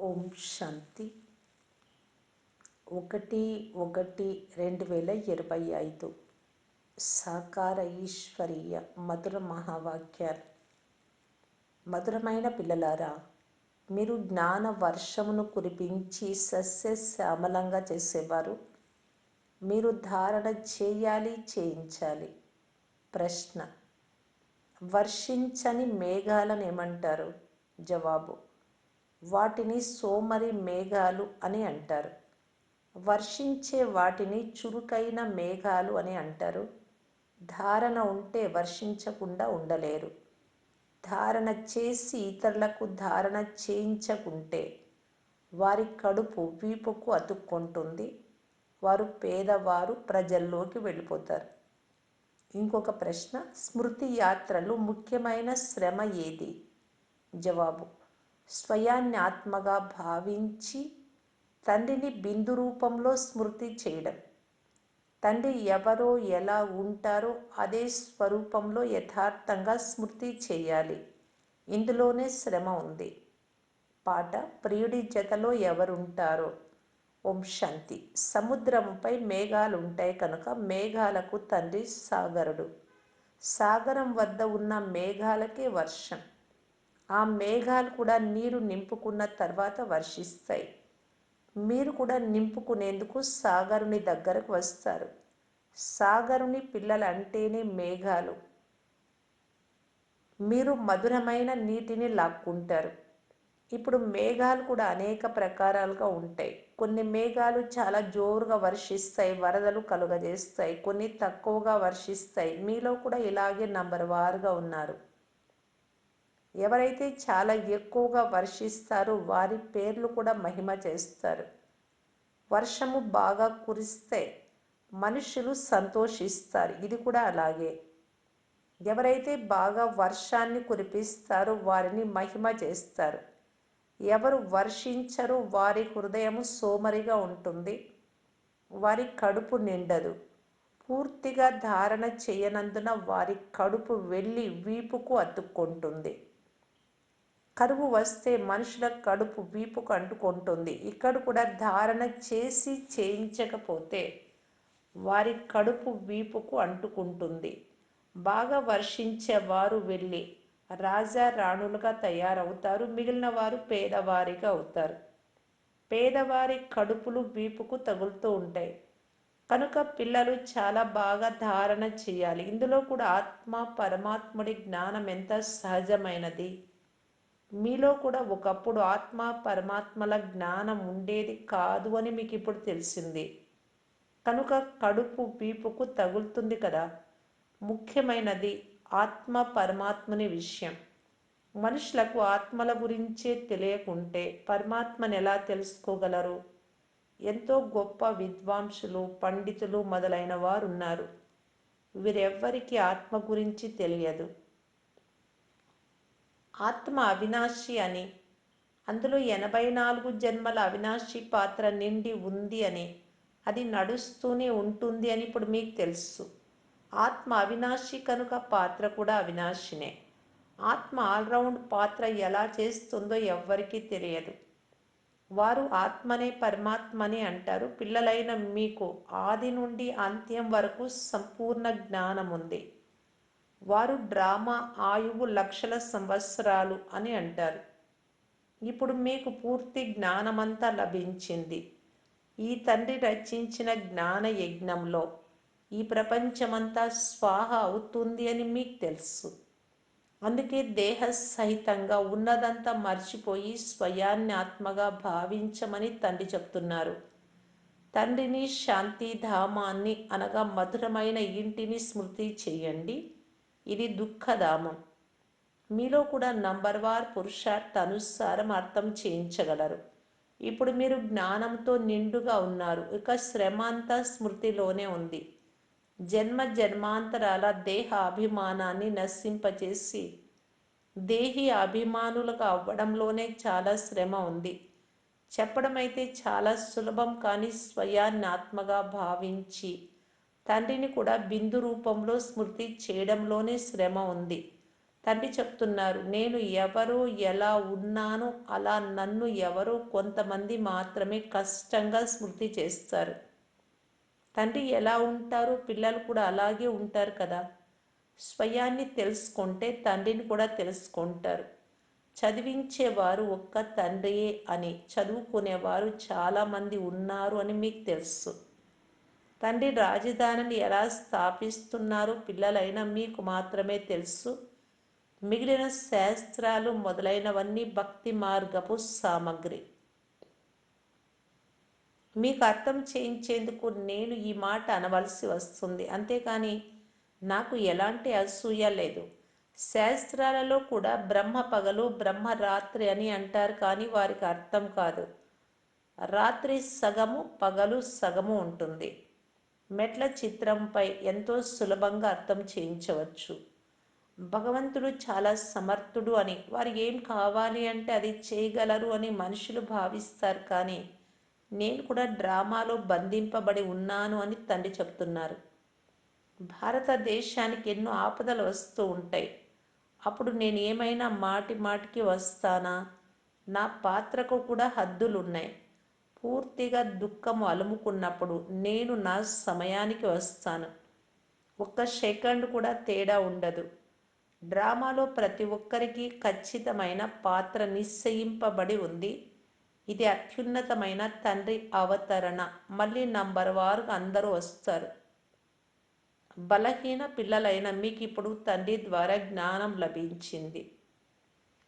ఓం శాంతి. ఒకటి ఒకటి రెండు వేల ఇరవై ఐదు. సాకార ఈశ్వరీయ మధుర మహావాక్యాలు. మధురమైన పిల్లలారా మీరు జ్ఞాన వర్షమును కురిపించి సస్యశ్యామలంగా చేసేవారు. మీరు ధారణ చేయాలి చేయించాలి. ప్రశ్న వర్షించని మేఘాలను ఏమంటారు? జవాబు వాటిని సోమరి మేఘాలు అని అంటారు. వర్షించే వాటిని చురుకైన మేఘాలు అని అంటారు. ధారణ ఉంటే వర్షించకుండా ఉండలేరు. ధారణ చేసి ఇతరులకు ధారణ చేయించకుంటే వారి కడుపు వీపుకు అతుక్కుంటుంది. వారు పేదవారు ప్రజల్లోకి వెళ్ళిపోతారు. ఇంకొక ప్రశ్న స్మృతి యాత్రలు ముఖ్యమైన శ్రమ ఏది? జవాబు స్వయాన్ని ఆత్మగా భావించి తండ్రిని బిందు రూపంలో స్మృతి చేయడం. తండ్రి ఎవరో ఎలా ఉంటారో అదే స్వరూపంలో యథార్థంగా స్మృతి చేయాలి. ఇందులోనే శ్రమ ఉంది. పాట ప్రియుడి జతలో ఎవరుంటారో? ఓం శాంతి. సముద్రంపై మేఘాలు ఉంటాయి కనుక మేఘాలకు తండ్రి సాగరుడు. సాగరం వద్ద ఉన్న మేఘాలకే వర్షం. ఆ మేఘాలు కూడా నీరు నింపుకున్న తర్వాత వర్షిస్తాయి. మీరు కూడా నింపుకునేందుకు సాగరుని దగ్గరకు వస్తారు. సాగరుని పిల్లలు అంటేనే మేఘాలు. మీరు మధురమైన నీటిని లాక్కుంటారు. ఇప్పుడు మేఘాలు కూడా అనేక ప్రకారాలుగా ఉంటాయి. కొన్ని మేఘాలు చాలా జోరుగా వర్షిస్తాయి వరదలు కలుగజేస్తాయి కొన్ని తక్కువగా వర్షిస్తాయి. మీలో కూడా ఇలాగే నంబర్ వారుగా ఉన్నారు. ఎవరైతే చాలా ఎక్కువగా వర్షిస్తారో వారి పేర్లు కూడా మహిమ చేస్తారు. వర్షము బాగా కురిస్తే మనుషులు సంతోషిస్తారు. ఇది కూడా అలాగే. ఎవరైతే బాగా వర్షాన్ని కురిపిస్తారో వారిని మహిమ చేస్తారు. ఎవరు వర్షించరో వారి హృదయం సోమరిగా ఉంటుంది. వారి కడుపు నిండదు. పూర్తిగా ధారణ చేయనందున వారి కడుపు వెళ్ళి వీపుకు అతుక్కుంటుంది. కరువు వస్తే మనుషుల కడుపు వీపుకు అంటుకుంటుంది. ఇక్కడ కూడా ధారణ చేసి చేయించకపోతే వారి కడుపు వీపుకు అంటుకుంటుంది. బాగా వర్షించే వారు వెళ్ళి రాజా రాణులుగా తయారవుతారు. మిగిలిన వారు పేదవారిగా అవుతారు. పేదవారి కడుపులు వీపుకు తగులుతూ ఉంటాయి. కనుక పిల్లలు చాలా బాగా ధారణ చేయాలి. ఇందులో కూడా ఆత్మ పరమాత్ముడి జ్ఞానం ఎంత సహజమైనది? మీలో కూడా ఒకప్పుడు ఆత్మ పరమాత్మల జ్ఞానం ఉండేది కాదు అని మీకు ఇప్పుడు తెలిసింది. కనుక కడుపు వీపుకు తగులుతుంది కదా. ముఖ్యమైనది ఆత్మ పరమాత్మని విషయం. మనుషులకు ఆత్మల గురించే తెలియకుంటే పరమాత్మని ఎలా తెలుసుకోగలరు? ఎంతో గొప్ప విద్వాంసులు పండితులు మొదలైన వారు ఉన్నారు వీరెవ్వరికీ ఆత్మ గురించి తెలియదు. ఆత్మ అవినాశి అని. అందులో ఎనభై నాలుగు జన్మల అవినాశి పాత్ర నిండి ఉంది అని. అది నడుస్తూనే ఉంటుంది అని ఇప్పుడు మీకు తెలుసు. ఆత్మ అవినాశి కనుక పాత్ర కూడా అవినాశినే. ఆత్మ ఆల్రౌండ్ పాత్ర ఎలా చేస్తుందో ఎవ్వరికీ తెలియదు. వారు ఆత్మనే పరమాత్మని అంటారు. పిల్లలైన మీకు ఆది నుండి అంత్యం వరకు సంపూర్ణ జ్ఞానం ఉంది వారు డ్రామా ఆయువు లక్షల సంవత్సరాలు అని అంటారు. ఇప్పుడు మీకు పూర్తి జ్ఞానమంతా లభించింది. ఈ తండ్రి రచించిన జ్ఞాన యజ్ఞంలో ఈ ప్రపంచమంతా స్వాహ అవుతుంది అని మీకు తెలుసు. అందుకే దేహ సహితంగా ఉన్నదంతా మర్చిపోయి స్వయాన్ని ఆత్మగా భావించమని తండ్రి చెప్తున్నారు. తండ్రిని శాంతిధామాన్ని అనగా మధురమైన ఇంటిని స్మృతి చేయండి. ఇది దుఃఖధామం. మీలో కూడా నంబర్ వార్ పురుషార్థ అనుసారం అర్థం చేయించగలరు. ఇప్పుడు మీరు జ్ఞానంతో నిండుగా ఉన్నారు. ఇక శ్రమ అంతా స్మృతిలోనే ఉంది. జన్మ జన్మాంతరాల దేహ అభిమానాన్ని నశింపచేసి దేహి అభిమానులుగా అవ్వడంలోనే చాలా శ్రమ ఉంది. చెప్పడం అయితే చాలా సులభం కానీ స్వయాన్ని ఆత్మగా భావించి తండ్రిని కూడా బిందు రూపంలో స్మృతి చేయడంలోనే శ్రమ ఉంది. తండ్రి చెప్తున్నారు నేను ఎవరు ఎలా ఉన్నాను అలా నన్ను ఎవరో కొంతమంది మాత్రమే కష్టంగా స్మృతి చేస్తారు. తండ్రి ఎలా ఉంటారు పిల్లలు కూడా అలాగే ఉంటారు కదా. స్వయాన్ని తెలుసుకుంటే తండ్రిని కూడా తెలుసుకుంటారు. చదివించేవారు ఒక్క తండ్రియే అని చదువుకునేవారు చాలామంది ఉన్నారు అని మీకు తెలుసు. తండ్రి రాజధానిని ఎలా స్థాపిస్తున్నారు పిల్లలైనా మీకు మాత్రమే తెలుసు. మిగిలిన శాస్త్రాలు మొదలైనవన్నీ భక్తి మార్గపు సామగ్రి. మీకు అర్థం చేయించేందుకు నేను ఈ మాట అనవలసి వస్తుంది. అంతేకాని నాకు ఎలాంటి అసూయ లేదు. శాస్త్రాలలో కూడా బ్రహ్మ పగలు బ్రహ్మ రాత్రి అని అంటారు కానీ వారికి అర్థం కాదు. రాత్రి సగము పగలు సగము ఉంటుంది. మెట్ల చిత్రంపై ఎంతో సులభంగా అర్థం చేయించవచ్చు. భగవంతుడు చాలా సమర్థుడు అని వారు ఏం కావాలి అంటే అది చేయగలరు అని మనుషులు భావిస్తారు కానీ నేను కూడా డ్రామాలో బంధింపబడి ఉన్నాను అని తండ్రి చెప్తున్నారు. భారతదేశానికి ఎన్నో ఆపదలు వస్తూ ఉంటాయి. అప్పుడు నేను ఏమైనా మాటి మాటికి వస్తానా? నా పాత్రకు కూడా హద్దులు ఉన్నాయి పూర్తిగా దుఃఖము అలుముకున్నప్పుడు నేను నా సమయానికి వస్తాను. ఒక్క సెకండ్ కూడా తేడా ఉండదు. డ్రామాలో ప్రతి ఒక్కరికి ఖచ్చితమైన పాత్ర నిశ్చయింపబడి ఉంది. ఇది అత్యున్నతమైన తండ్రి అవతరణ. మళ్ళీ నంబర్ వారుగా అందరూ వస్తారు. బలహీన పిల్లలైన మీకు ఇప్పుడు తండ్రి ద్వారా జ్ఞానం లభించింది.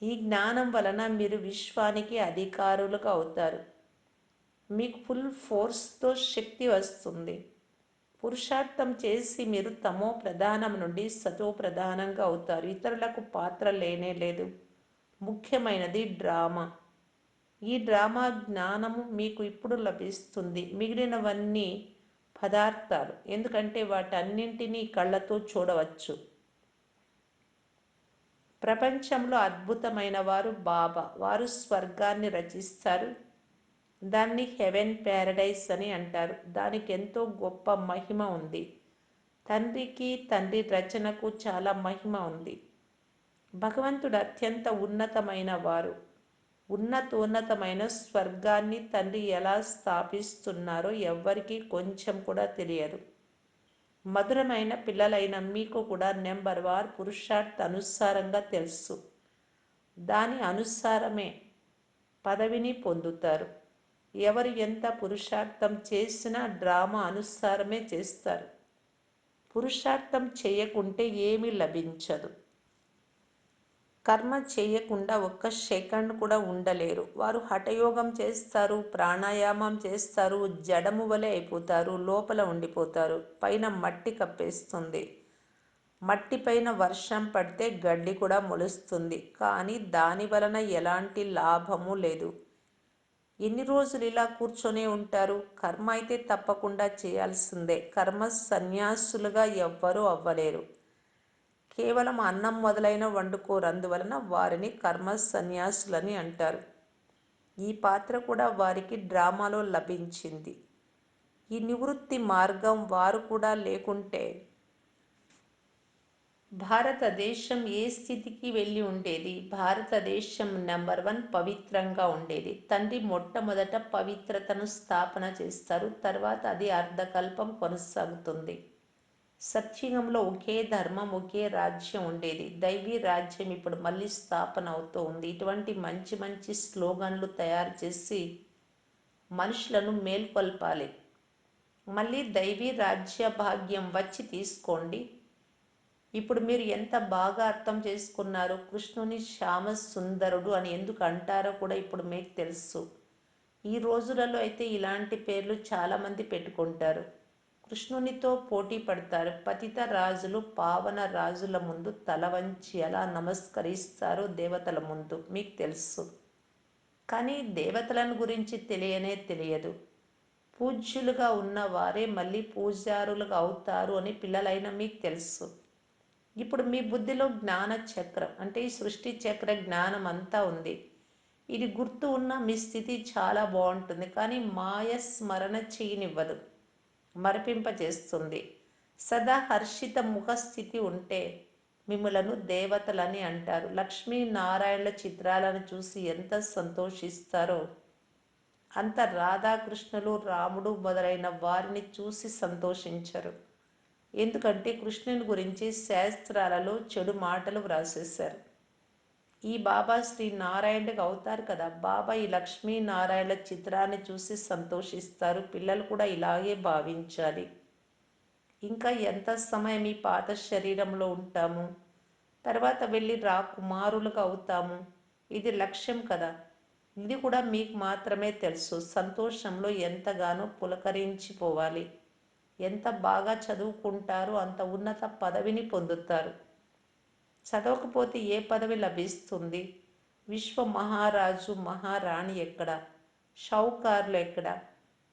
ఈ జ్ఞానం వలన మీరు విశ్వానికి అధికారులుగా అవుతారు. మీకు ఫుల్ ఫోర్స్తో శక్తి వస్తుంది. పురుషార్థం చేసి మీరు తమో ప్రధానం నుండి సతో ప్రధానంగా అవుతారు. ఇతరులకు పాత్ర లేనే లేదు. ముఖ్యమైనది డ్రామా. ఈ డ్రామా జ్ఞానము మీకు ఇప్పుడు లభిస్తుంది. మిగిలినవన్నీ పదార్థాలు. ఎందుకంటే వాటన్నింటినీ కళ్ళతో చూడవచ్చు. ప్రపంచంలో అద్భుతమైన వారు బాబా. వారు స్వర్గాన్ని రచిస్తారు. దాన్ని హెవెన్ ప్యారడైస్ అని అంటారు. దానికి ఎంతో గొప్ప మహిమ ఉంది. తండ్రికి తండ్రి రచనకు చాలా మహిమ ఉంది. భగవంతుడు అత్యంత ఉన్నతమైన వారు. ఉన్నతోన్నతమైన స్వర్గాన్ని తండ్రి ఎలా స్థాపిస్తున్నారో ఎవ్వరికీ కొంచెం కూడా తెలియదు. మధురమైన పిల్లలైన మీకు కూడా నెంబర్ వార్ పురుషార్థ అనుసారంగా తెలుసు. దాని అనుసారమే పదవిని పొందుతారు. ఎవరు ఎంత పురుషార్థం చేసినా డ్రామా అనుసారమే చేస్తారు. పురుషార్థం చేయకుంటే ఏమీ లభించదు. కర్మ చేయకుండా ఒక్క సెకండ్ కూడా ఉండలేరు. వారు హఠయోగం చేస్తారు ప్రాణాయామం చేస్తారు జడము వలె అయిపోతారు లోపల ఉండిపోతారు పైన మట్టి కప్పేస్తుంది. మట్టి పైన వర్షం పడితే గడ్డి కూడా మొలుస్తుంది. కానీ దాని వలన ఎలాంటి లాభము లేదు. ఎన్ని రోజులు ఇలా కూర్చొనే ఉంటారు? కర్మ అయితే తప్పకుండా చేయాల్సిందే. కర్మ సన్యాసులుగా ఎవ్వరూ అవ్వలేరు. కేవలం అన్నం మొదలైన వండుకోరు. అందువలన వారిని కర్మ సన్యాసులని అంటారు. ఈ పాత్ర కూడా వారికి డ్రామాలో లభించింది. ఈ నివృత్తి మార్గం వారు కూడా లేకుంటే భారతదేశం ఏ స్థితికి వెళ్ళి ఉండేది? భారతదేశం నెంబర్ వన్ పవిత్రంగా ఉండేది. తండ్రి మొట్టమొదట పవిత్రతను స్థాపన చేస్తారు. తర్వాత అది అర్ధకల్పం కొనసాగుతుంది. సత్యుగంలో ఒకే ధర్మం ఒకే రాజ్యం ఉండేది. దైవీ రాజ్యం ఇప్పుడు మళ్ళీ స్థాపన అవుతూ ఉంది. ఇటువంటి మంచి మంచి స్లోగన్లు తయారు చేసి మనుషులను మేల్కొల్పాలి. మళ్ళీ దైవీ రాజ్య భాగ్యం వచ్చి తీసుకోండి. ఇప్పుడు మీరు ఎంత బాగా అర్థం చేసుకున్నారు? కృష్ణుని శ్యామ సుందరుడు అని ఎందుకు అంటారో కూడా ఇప్పుడు మీకు తెలుసు. ఈ రోజులలో అయితే ఇలాంటి పేర్లు చాలామంది పెట్టుకుంటారు. కృష్ణునితో పోటీ పడతారు. పతిత రాజులు పావన రాజుల ముందు తల వంచి ఎలా నమస్కరిస్తారో దేవతల ముందు. మీకు తెలుసు. కానీ దేవతలను గురించి తెలియనే తెలియదు. పూజ్యులుగా ఉన్నవారే మళ్ళీ పూజారులుగా అవుతారు అని పిల్లలైన మీకు తెలుసు. ఇప్పుడు మీ బుద్ధిలో జ్ఞాన చక్రం అంటే ఈ సృష్టి చక్ర జ్ఞానం అంతా ఉంది. ఇది గుర్తు ఉన్న మీ స్థితి చాలా బాగుంటుంది కానీ మాయ స్మరణ చేయనివ్వదు మరపింపజేస్తుంది. సదా హర్షిత ముఖస్థితి ఉంటే మిమ్మలను దేవతలని అంటారు. లక్ష్మీనారాయణుల చిత్రాలను చూసి ఎంత సంతోషిస్తారో. అంత రాధాకృష్ణులు రాముడు మొదలైన వారిని చూసి సంతోషించరు. ఎందుకంటే కృష్ణుని గురించి శాస్త్రాలలో చెడు మాటలు వ్రాసేశారు. ఈ బాబా శ్రీ నారాయణుడికి అవుతారు కదా. బాబా ఈ లక్ష్మీనారాయణ చిత్రాన్ని చూసి సంతోషిస్తారు. పిల్లలు కూడా ఇలాగే భావించాలి. ఇంకా ఎంత సమయం ఈ పాత శరీరంలో ఉంటాము? తర్వాత వెళ్ళి రా కుమారులుగా అవుతాము. ఇది లక్ష్యం కదా. ఇది కూడా మీకు మాత్రమే తెలుసు. సంతోషంలో ఎంతగానో పులకరించిపోవాలి. ఎంత బాగా చదువుకుంటారో అంత ఉన్నత పదవిని పొందుతారు. చదవకపోతే ఏ పదవి లభిస్తుంది? విశ్వ మహారాజు మహారాణి ఎక్కడ? షౌకార్లు ఎక్కడ?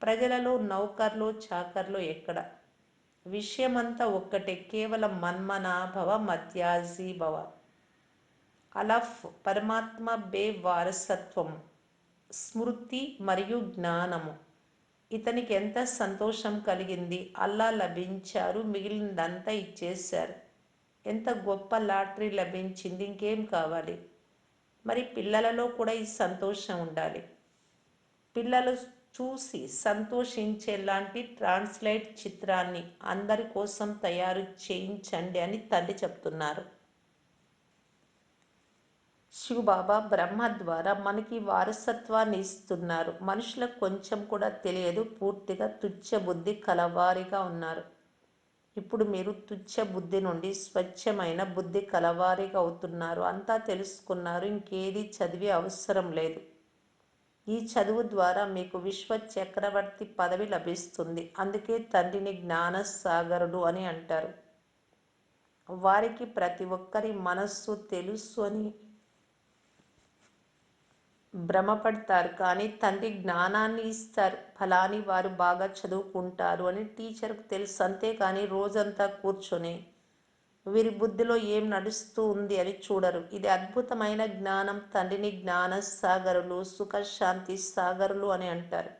ప్రజలలో నౌకర్లు చాకర్లు ఎక్కడ? విషయమంతా ఒక్కటే కేవలం మన్మనాభవ మధ్యాజీభవ. అలఫ్ పరమాత్మ బే వారసత్వం స్మృతి మరియు జ్ఞానము. ఇతనికి ఎంత సంతోషం కలిగింది. అల్లా లభించారు మిగిలినదంతా ఇచ్చేశారు. ఎంత గొప్ప లాటరీ లభించింది ఇంకేం కావాలి? మరి పిల్లలలో కూడా ఈ సంతోషం ఉండాలి. పిల్లలు చూసి సంతోషించేలాంటి ట్రాన్స్లేట్ చిత్రాన్ని అందరి కోసం తయారు చేయించండి అని తల్లి చెప్తున్నారు. శివబాబా బ్రహ్మ ద్వారా మనకి వారసత్వాన్ని ఇస్తున్నారు. మనుషులకు కొంచెం కూడా తెలియదు. పూర్తిగా తుచ్చ బుద్ధి కలవారిగా ఉన్నారు. ఇప్పుడు మీరు తుచ్చ బుద్ధి నుండి స్వచ్ఛమైన బుద్ధి కలవారిగా అవుతున్నారు. అంతా తెలుసుకున్నారు. ఇంకేది చదివే అవసరం లేదు. ఈ చదువు ద్వారా మీకు విశ్వ చక్రవర్తి పదవి లభిస్తుంది. అందుకే తండ్రిని జ్ఞానసాగరుడు అని అంటారు. వారికి ప్రతి ఒక్కరి మనస్సు తెలుసు అని భ్రమపడతారు. కానీ తండ్రి జ్ఞానాన్ని ఇస్తారు. ఫలాని వారు బాగా చదువుకుంటారు అని టీచర్కు తెలుసు. అంతేకాని రోజంతా కూర్చొని వీరి బుద్ధిలో ఏం నడుస్తూ ఉంది అని చూడరు. ఇది అద్భుతమైన జ్ఞానం. తండ్రిని జ్ఞాన సాగరులు సుఖశాంతి సాగరులు అని అంటారు.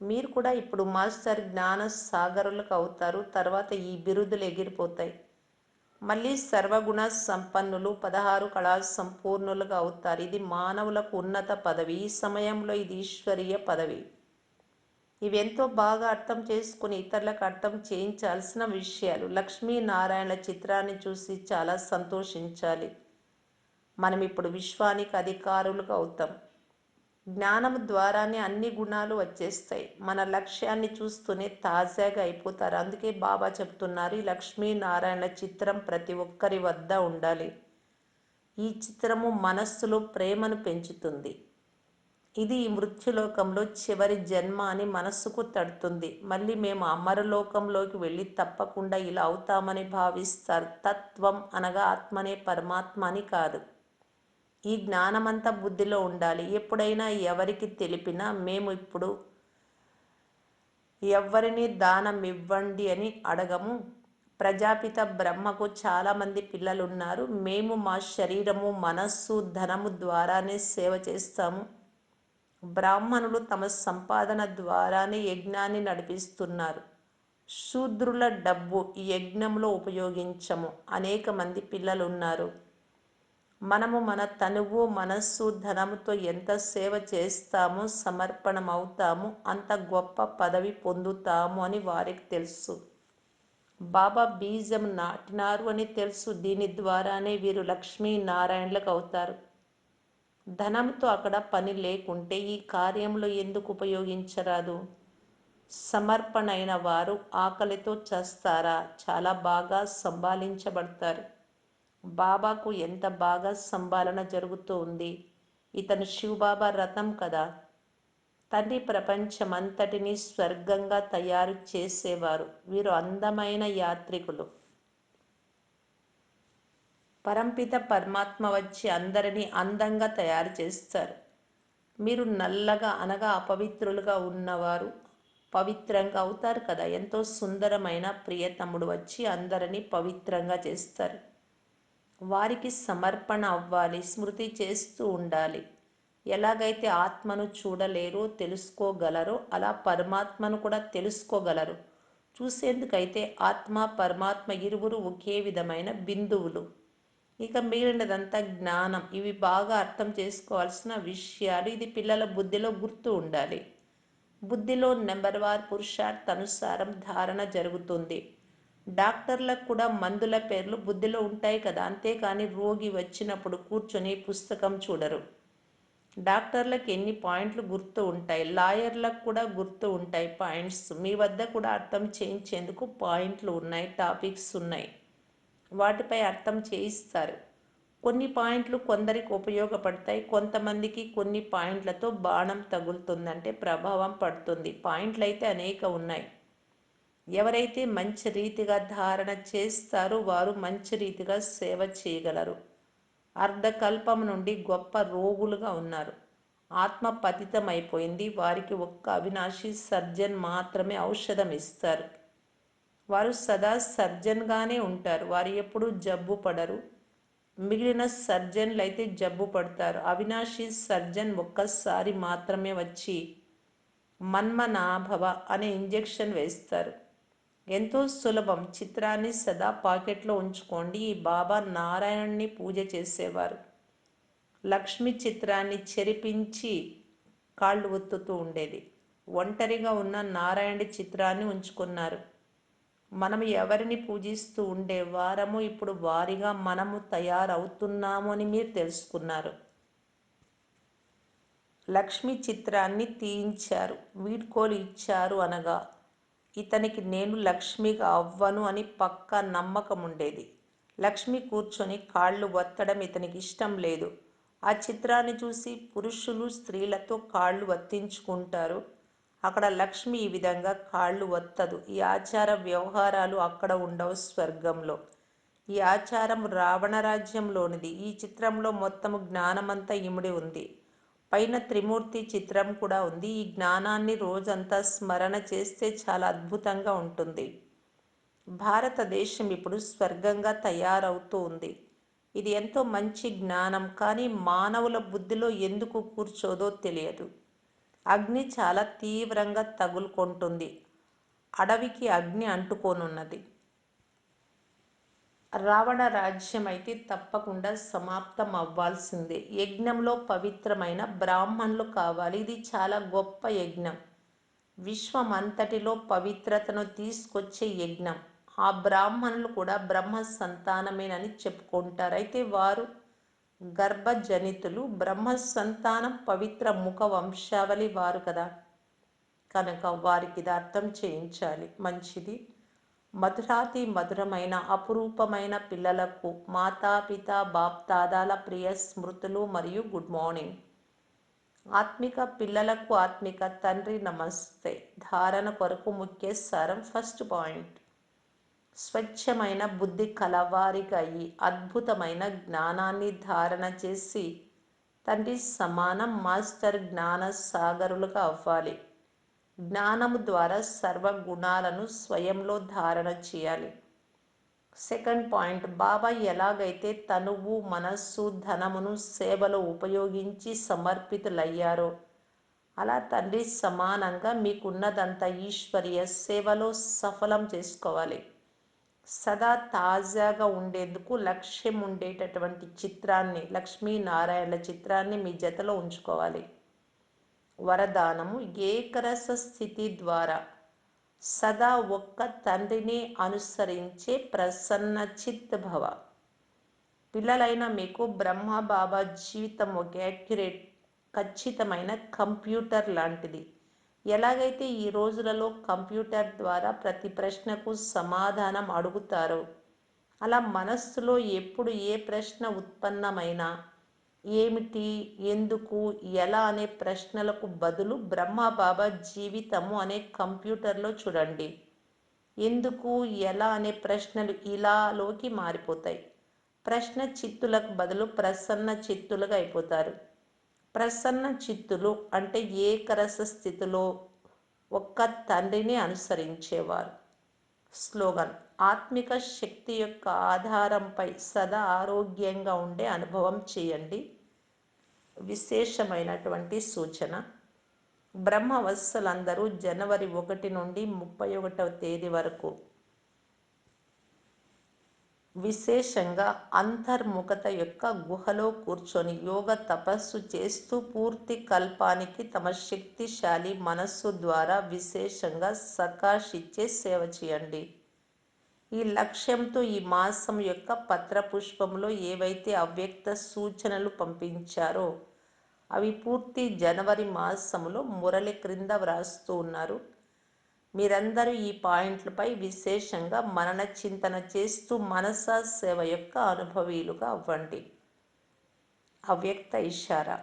మీరు కూడా ఇప్పుడు మాస్టర్ జ్ఞాన సాగరులకు అవుతారు. తర్వాత ఈ బిరుదులు ఎగిరిపోతాయి. మళ్ళీ సర్వగుణ సంపన్నులు పదహారు కళా సంపూర్ణులుగా అవుతారు. ఇది మానవులకు ఉన్నత పదవి. ఈ సమయంలో ఇది ఈశ్వరీయ పదవి. ఇవి ఎంతో బాగా అర్థం చేసుకుని ఇతరులకు అర్థం చేయించాల్సిన విషయాలు. లక్ష్మీనారాయణ చిత్రాన్ని చూసి చాలా సంతోషించాలి. మనం ఇప్పుడు విశ్వానికి అధికారులుగా అవుతాం. జ్ఞానం ద్వారానే అన్ని గుణాలు వచ్చేస్తాయి. మన లక్ష్యాన్ని చూస్తూనే తాజాగా అయిపోతారు. అందుకే బాబా చెప్తున్నారు ఈ లక్ష్మీనారాయణ చిత్రం ప్రతి ఒక్కరి వద్ద ఉండాలి. ఈ చిత్రము మనస్సులో ప్రేమను పెంచుతుంది. ఇది ఈ మృత్యులోకంలో చివరి జన్మ అని మనస్సుకు తడుతుంది. మళ్ళీ మేము అమరలోకంలోకి వెళ్ళి తప్పకుండా ఇలా అవుతామని భావిస్తారు. తత్వం అనగా ఆత్మనే పరమాత్మ అని కాదు. ఈ జ్ఞానమంతా బుద్ధిలో ఉండాలి. ఎప్పుడైనా ఎవరికి తెలిపినా మేము ఇప్పుడు ఎవరిని దానం ఇవ్వండి అని అడగము. ప్రజాపిత బ్రహ్మకు చాలామంది పిల్లలు ఉన్నారు మేము మా శరీరము మనస్సు ధనము ద్వారానే సేవ చేస్తాము. బ్రాహ్మణులు తమ సంపాదన ద్వారానే యజ్ఞాన్ని నడిపిస్తున్నారు. శూద్రుల డబ్బు ఈ యజ్ఞంలో ఉపయోగించము. అనేక మంది పిల్లలు ఉన్నారు మనము మన తనువు మనస్సు ధనముతో ఎంత సేవ చేస్తామో సమర్పణమవుతాము అంత గొప్ప పదవి పొందుతాము అని వారికి తెలుసు. బాబా బీజం నాటినారు అని తెలుసు. దీని ద్వారానే వీరు లక్ష్మీ నారాయణలకు అవుతారు. ధనంతో అక్కడ పని లేకుంటే ఈ కార్యంలో ఎందుకు ఉపయోగించరాదు? సమర్పణ అయిన వారు ఆకలితో చేస్తారా? చాలా బాగా సంభాలించబడతారు. బాబాకు ఎంత బాగా సంభాలన జరుగుతూ ఉంది. ఇతను శివబాబా రథం కదా. తండ్రి ప్రపంచమంతటిని స్వర్గంగా తయారు చేసేవారు. వీరు అందమైన యాత్రికులు. పరంపిత పరమాత్మ వచ్చి అందరినీ అందంగా తయారు చేస్తారు. మీరు నల్లగా అనగా అపవిత్రులుగా ఉన్నవారు పవిత్రంగా అవుతారు కదా. ఎంతో సుందరమైన ప్రియతముడు వచ్చి అందరినీ పవిత్రంగా చేస్తారు. వారికి సమర్పణ అవ్వాలి స్మృతి చేస్తూ ఉండాలి. ఎలాగైతే ఆత్మను చూడలేరో తెలుసుకోగలరో అలా పరమాత్మను కూడా తెలుసుకోగలరు. చూసేందుకైతే ఆత్మ పరమాత్మ ఇరువురు ఒకే విధమైన బిందువులు. ఇక మిగిలినదంతా జ్ఞానం. ఇవి బాగా అర్థం చేసుకోవాల్సిన విషయాలు. ఇది పిల్లల బుద్ధిలో గుర్తు ఉండాలి. బుద్ధిలో నెంబర్ వార్ పురుషార్థానుసారం ధారణ జరుగుతుంది. డాక్టర్లకు కూడా మందుల పేర్లు బుద్ధిలో ఉంటాయి కదా. అంతేకాని రోగి వచ్చినప్పుడు కూర్చొని పుస్తకం చూడరు. డాక్టర్లకు ఎన్ని పాయింట్లు గుర్తు ఉంటాయి? లాయర్లకు కూడా గుర్తు ఉంటాయి పాయింట్స్. మీ వద్ద కూడా అర్థం చేయించేందుకు పాయింట్లు ఉన్నాయి టాపిక్స్ ఉన్నాయి. వాటిపై అర్థం చేయిస్తారు. కొన్ని పాయింట్లు కొందరికి ఉపయోగపడతాయి. కొంతమందికి కొన్ని పాయింట్లతో బాణం తగులుతుందంటే ప్రభావం పడుతుంది. పాయింట్లు అయితే అనేక ఉన్నాయి. ఎవరైతే మంచి రీతిగా ధారణ చేస్తారో వారు మంచి రీతిగా సేవ చేయగలరు. అర్ధకల్పం నుండి గొప్ప రోగులుగా ఉన్నారు. ఆత్మ పతితమైపోయింది. వారికి ఒక్క అవినాశి సర్జన్ మాత్రమే ఔషధం ఇస్తారు. వారు సదా సర్జన్గానే ఉంటారు. వారు ఎప్పుడూ జబ్బు పడరు. మిగిలిన సర్జన్లు అయితే జబ్బు పడతారు. అవినాశి సర్జన్ ఒక్కసారి మాత్రమే వచ్చి మన్మనాభవ అనే ఇంజెక్షన్ వేస్తారు. ఎంతో సులభం. చిత్రాన్ని సదా పాకెట్లో ఉంచుకోండి. ఈ బాబా నారాయణుణ్ణి పూజ చేసేవారు. లక్ష్మి చిత్రాన్ని చెరిపించి కాళ్ళు ఒత్తుతూ ఉండేది. ఒంటరిగా ఉన్న నారాయణుడి చిత్రాన్ని ఉంచుకున్నారు. మనం ఎవరిని పూజిస్తూ ఉండే వారము ఇప్పుడు వారిగా మనము తయారవుతున్నాము అని మీరు తెలుసుకున్నారు. లక్ష్మి చిత్రాన్ని తీయించారు. వీడ్కోలు ఇచ్చారు అనగా ఇతనికి నేను లక్ష్మిగా అవ్వను అని పక్కా నమ్మకం ఉండేది లక్ష్మి కూర్చొని కాళ్ళు వత్తడం ఇతనికి ఇష్టం లేదు. ఆ చిత్రాన్ని చూసి పురుషులు స్త్రీలతో కాళ్ళు వత్తించుకుంటారు. అక్కడ లక్ష్మి ఈ విధంగా కాళ్ళు వత్తదు. ఈ ఆచార వ్యవహారాలు అక్కడ ఉండవు స్వర్గంలో. ఈ ఆచారం రావణ రాజ్యంలోనిది. ఈ చిత్రంలో మొత్తము జ్ఞానమంతా ఇమిడి ఉంది. పైన త్రిమూర్తి చిత్రం కూడా ఉంది. ఈ జ్ఞానాన్ని రోజంతా స్మరణ చేస్తే చాలా అద్భుతంగా ఉంటుంది. భారతదేశం ఇప్పుడు స్వర్గంగా తయారవుతూ ఉంది. ఇది ఎంతో మంచి జ్ఞానం కానీ మానవుల బుద్ధిలో ఎందుకు కూర్చోదో తెలియదు. అగ్ని చాలా తీవ్రంగా తగులుకుంటుంది. అడవికి అగ్ని అంటుకోనున్నది. రావణ రాజ్యమైతే తప్పకుండా సమాప్తం అవ్వాల్సిందే యజ్ఞంలో పవిత్రమైన బ్రాహ్మణులు కావాలి. ఇది చాలా గొప్ప యజ్ఞం. విశ్వమంతటిలో పవిత్రతను తీసుకొచ్చే యజ్ఞం. ఆ బ్రాహ్మణులు కూడా బ్రహ్మ సంతానమేనని చెప్పుకుంటారు. అయితే వారు గర్భజనితులు. బ్రహ్మ సంతానం పవిత్ర ముఖ వంశావళి వారు కదా. కనుక వారికి ఇది అర్థం చేయించాలి. మంచిది. మధురాతి మధురమైన అపురూపమైన పిల్లలకు మాతాపిత బాప్తాదాల ప్రియ స్మృతులు మరియు గుడ్ మార్నింగ్. ఆత్మిక పిల్లలకు ఆత్మిక తండ్రి నమస్తే. ధారణ కొరకు ముఖ్య సారం ఫస్ట్ పాయింట్. స్వచ్ఛమైన బుద్ధి కలవారికయ్యి అద్భుతమైన జ్ఞానాన్ని ధారణ చేసి తండ్రి సమానం మాస్టర్ జ్ఞాన సాగరులుగా అవ్వాలి. జ్ఞానము ద్వారా సర్వ గుణాలను స్వయంలో ధారణ చేయాలి. సెకండ్ పాయింట్ బాబా ఎలాగైతే తనువు మనస్సు ధనమును సేవలో ఉపయోగించి సమర్పితులయ్యారో అలా తండ్రి సమానంగా మీకున్నదంతా ఈశ్వరీయ సేవలో సఫలం చేసుకోవాలి. సదా తాజాగా ఉండేందుకు లక్ష్యం ఉండేటటువంటి చిత్రాన్ని లక్ష్మీనారాయణల చిత్రాన్ని మీ జతలో ఉంచుకోవాలి. వరదానము ఏకరస స్థితి ద్వారా సదా ఒక్క తండ్రిని అనుసరించే ప్రసన్న చిత్ భవ పిల్లలైన మీకు బ్రహ్మ బాబా జీవితం ఒక యాక్యురేట్ ఖచ్చితమైన కంప్యూటర్ లాంటిది. ఎలాగైతే ఈ రోజులలో కంప్యూటర్ ద్వారా ప్రతి ప్రశ్నకు సమాధానం అడుగుతారో అలా మనస్సులో ఎప్పుడు ఏ ప్రశ్న ఉత్పన్నమైనా ఏమిటి ఎందుకు ఎలా అనే ప్రశ్నలకు బదులు బ్రహ్మబాబా జీవితము అనే కంప్యూటర్లో చూడండి. ఎందుకు ఎలా అనే ప్రశ్నలు ఇలాలోకి మారిపోతాయి. ప్రశ్న చిత్తులకు బదులు ప్రసన్న చిత్తులుగా అయిపోతారు. ప్రసన్న చిత్తులు అంటే ఏకరస స్థితిలో ఒక్క తండ్రిని అనుసరించేవారు. స్లోగన్. ఆత్మిక శక్తి యొక్క ఆధారంపై సదా ఆరోగ్యంగా ఉండే అనుభవం చేయండి. విశేషమైనటువంటి సూచన. బ్రహ్మవత్సలందరూ జనవరి ఒకటి నుండి ముప్పై ఒకటవ తేదీ వరకు విశేషంగా అంతర్ముఖత యొక్క గుహలో కూర్చొని యోగ తపస్సు చేస్తూ పూర్తి కల్పానికి తమ శక్తిశాలి మనస్సు ద్వారా విశేషంగా సకాష్ ఇచ్చే సేవ చేయండి. ఈ లక్ష్యంతో ఈ మాసం యొక్క పత్రపుష్పంలో ఏవైతే అవ్యక్త సూచనలు పంపించారో అవి పూర్తి జనవరి మాసంలో మురళి క్రింద వ్రాస్తూ ఉన్నారు. మీరందరూ ఈ పాయింట్లపై విశేషంగా మనన చింతన చేస్తూ మనసా సేవ యొక్క అనుభవీలుగా అవ్వండి. అవ్యక్త ఇషారా.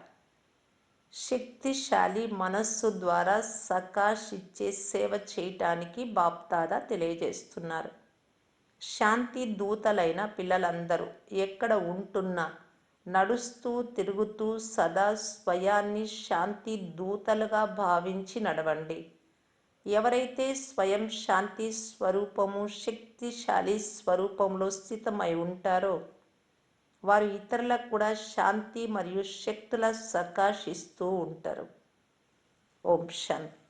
శక్తిశాలి మనస్సు ద్వారా సకాష్ ఇచ్చే సేవ చేయటానికి బాప్తాదా తెలియజేస్తున్నారు. శాంతి దూతలైన పిల్లలందరూ ఎక్కడ ఉంటున్నా నడుస్తూ తిరుగుతూ సదా స్వయాన్ని శాంతి దూతలుగా భావించి నడవండి. ఎవరైతే స్వయం శాంతి స్వరూపము శక్తిశాలి స్వరూపంలో స్థితమై ఉంటారో వారు ఇతరులకు కూడా శాంతి మరియు శక్తుల సకాశిస్తూ ఉంటారు. ఓం శాంతి.